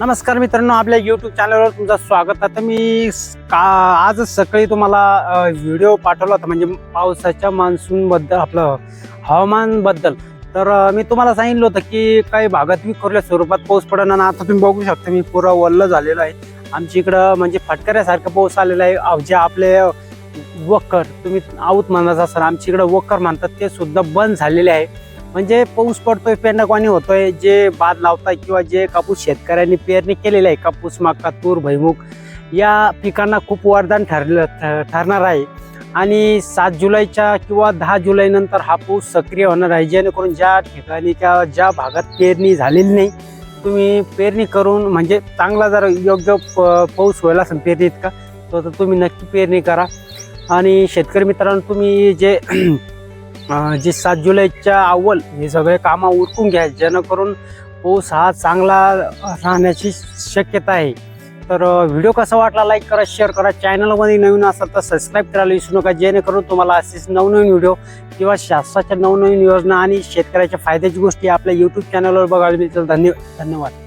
नमस्कार मित्रांनो आपल्या यूट्यूब चॅनलवर तुमचं स्वागत. आता मी का आजच सकाळी तुम्हाला व्हिडिओ पाठवला होता. म्हणजे पावसाच्या मान्सूनबद्दल आपलं हवामानबद्दल. तर मी तुम्हाला सांगितलं होतं की काही भागात विखुरल्या स्वरूपात पाऊस पडणार ना आता तुम्ही बघू शकता मी पुरा वल्ल झालेलं आहे. आमच्या इकडं म्हणजे फटकऱ्यासारखं पाऊस आलेला आहे. जे आपले वक्कर तुम्ही आऊत म्हणत असाल आमच्या इकडं वक्कर म्हणतात ते सुद्धा बंद झालेले आहे. म्हणजे पाऊस पडतोय पेंडकवाणी होतोय जे बाद लावताय किंवा जे कापूस शेतकऱ्यांनी पेरणी केलेली आहे कापूस मका तूर भैमुख या पिकांना खूप वरदान ठरलं ठ- ठरणार आहे. आणि सात जुलैच्या किंवा दहा जुलै नंतर हा पाऊस सक्रिय होणार आहे जेणेकरून ज्या ठिकाणी त्या ज्या भागात पेरणी झालेली नाही तुम्ही पेरणी करून म्हणजे चांगला जर योग्य प- पाऊस व्हायला असेल पेरणी इतका तर तुम्ही नक्की पेरणी करा. आणि शेतकरी मित्रांनो तुम्ही जे जे सात जुलैच्या अव्वल हे सगळे कामं उरकून घ्या जेणेकरून पाऊस हा चांगला राहण्याची शक्यता आहे. तर व्हिडिओ कसा वाटला लाईक करा शेअर करा. चॅनलमध्ये नवीन असाल तर सबस्क्राईब करायला विसरू नका जेणेकरून तुम्हाला असेच नवनवीन व्हिडिओ किंवा शासनाच्या नवनवीन योजना आणि शेतकऱ्याच्या फायद्याची गोष्टी आपल्या यूट्यूब चॅनलवर बघायला मिळतील. धन्य धन्यवाद.